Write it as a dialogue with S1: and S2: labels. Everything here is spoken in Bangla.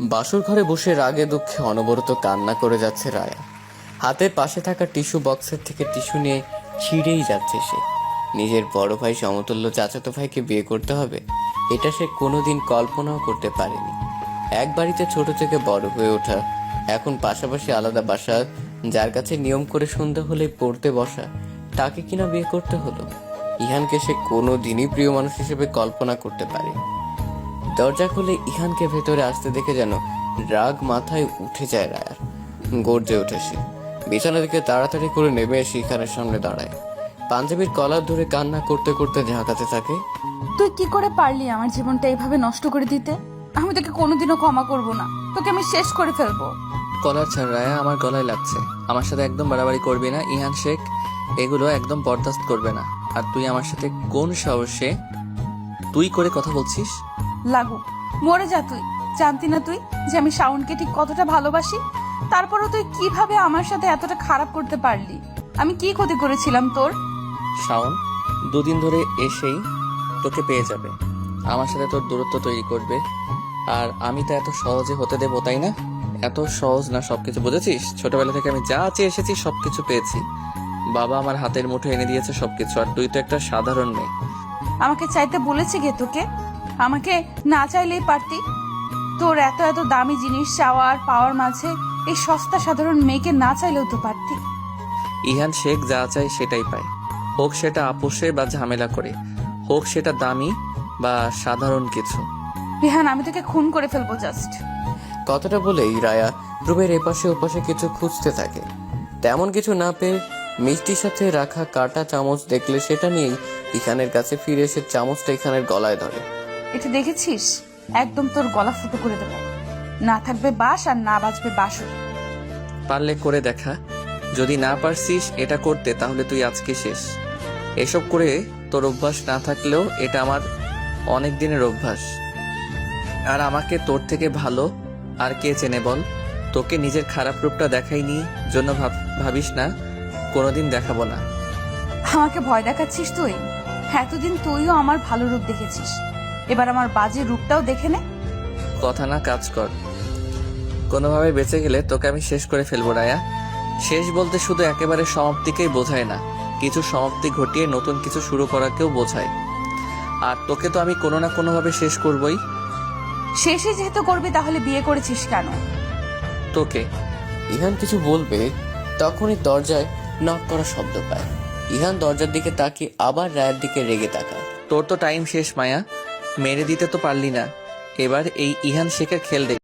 S1: বাসর ঘরে বসে রাগে দুঃখে অনবরত কান্না করে যাচ্ছে রায়া। হাতের পাশে থাকা টিস্যু বক্সের থেকে টিস্যু নিয়ে ছিঁড়েই যাচ্ছে সে। নিজের বড় ভাই সমতুল্য চাচাতো ভাইকে বিয়ে করতে হবে, এটা সে কোনোদিন কল্পনাও করতে পারেনি। এক বাড়িতে ছোট থেকে বড় হয়ে ওঠা, এখন পাশাপাশি আলাদা বাসা, যার কাছে নিয়ম করে সন্ধ্যা হলে পড়তে বসা, তাকে কিনা বিয়ে করতে হলো? ইহানকে সে কোনো দিনই প্রিয় মানুষ হিসেবে কল্পনা করতে পারে দরজা খুলে ইহানকে ভেতরে আসতে দেখে যেন রাগ মাথায় উঠে যায় রায়ার। গর্জে ওঠে সে। বিছানা থেকে তাড়াতাড়ি করে নেমে এসে ইখানের সামনে দাঁড়ায়। পাঞ্জাবির কলার ধরে কান্না করতে করতে ঝাঁকাতে থাকে।
S2: তুই কি করে পারলি আমার জীবনটা এইভাবে নষ্ট করে দিতে? আমি তোকে কোনোদিনও ক্ষমা করব না। তোকে আমি শেষ করে ফেলব।
S3: কলার ছাড় রায়া আমার গলায় লাগছে। আমার সাথে একদম বাড়াবাড়ি করবি না ইহান শেখ। এগুলো একদম বরদাস্ত করবে না। আর তুই আমার সাথে কোন সাহসে তুই করে কথা বলছিস?
S2: লাগু। মরে যা তুই। জানতি না তুই যে আমি শাওনকে ঠিক কতটা ভালোবাসি? তারপরও তুই কীভাবে আমার সাথে এতটা খারাপ করতে পারলি? আমি কি ক্ষতি করেছিলাম তোর?
S3: শাওন দুদিন ধরে এসেই তোকে পেয়ে যাবে। আমার সাথে তোর দূরত্ব তৈরি করবে। আর আমি তো এত সহজে হতে দেবো তাই না? এত সহজ না সবকিছু বুঝেছিস? ছোটবেলা থেকে আমি যা চেয়ে এসেছি সবকিছু পেয়েছি। বাবা আমার হাতের মুঠো এনে দিয়েছে সবকিছু আর তুই তো একটা সাধারণ মেয়ে।
S2: আমাকে চাইতে বলেছি গে তোকে? আমাকে না চাইলেই পারতি। তোর এত এত দামি জিনিস চাওয়া আর পাওয়ার মাঝে এই সস্তা সাধারণ মেয়েকে না চাইলেও তো পারতি।
S3: ইহান শেখ যা চায় সেটাই পায়। হোক সেটা আপোষে বা ঝামেলা করে হোক সেটা দামি বা সাধারণ কিছু।
S2: রেহান আমি তোকে খুন করে ফেলব জাস্ট
S1: কথাটা বলেই রায়া রুমের এপাশে ওপাশে কিছু খুঁজতে থাকে। তেমন কিছু না পেয়ে মিষ্টির সাথে রাখা কাটা চামচ দেখলে সেটা নিয়েই ইখানের কাছে ফিরে এসে চামচটা ইখানের গলায় ধরে।
S2: এটা দেখেছিস? একদম তোর গলা ফুটো করে দেবো। না থাকবে বাস আর না বাজবে বাসর
S3: পারলে করে দেখা। যদি না পারছিস এটা করতে তাহলে তুই আজকে শেষ। এসব করে তোর অভ্যাস না থাকলেও এটা আমার অনেক দিনের অভ্যাস। আর আমাকে তোর থেকে ভালো আর কে চেনে বল? তোকে নিজের খারাপ রূপটা দেখাইনি জন্য ভাব ভাবিস না কোনোদিন দেখাবো না।
S2: আমাকে ভয় দেখাচ্ছিস তুই? এতদিন তুইও আমার ভালো রূপ দেখেছিস। এবার আমার বাজে রূপটাও দেখে নে।
S3: কথা না কাজ কর। কোনোভাবে বেঁচে গেলে তোকে আমি শেষ করে ফেলব রায়া। শেষ বলতে শুধু একেবারে সমাপ্তিকেই বোঝায় না কিছু সমাপ্তি ঘটিয়ে নতুন কিছু শুরু করাকেও বোঝায়। আর তোকে তো আমি কোনো না কোনোভাবে শেষ করবই।
S2: শেষে যেহেতু করবি তাহলে বিয়ে করেছিস কেন?
S3: তোকে।
S1: ইহান কিছু বলবে তখনই দরজায় নক করা শব্দ পায়। ইহান দরজার দিকে তাকিয়ে আবার রায়ের দিকে রেগে তাকায়।
S3: তোর তো টাইম শেষ মায়া। মেরে দিতে তো পারলি না। এবার এই ইহান শেখের খেল দেখ।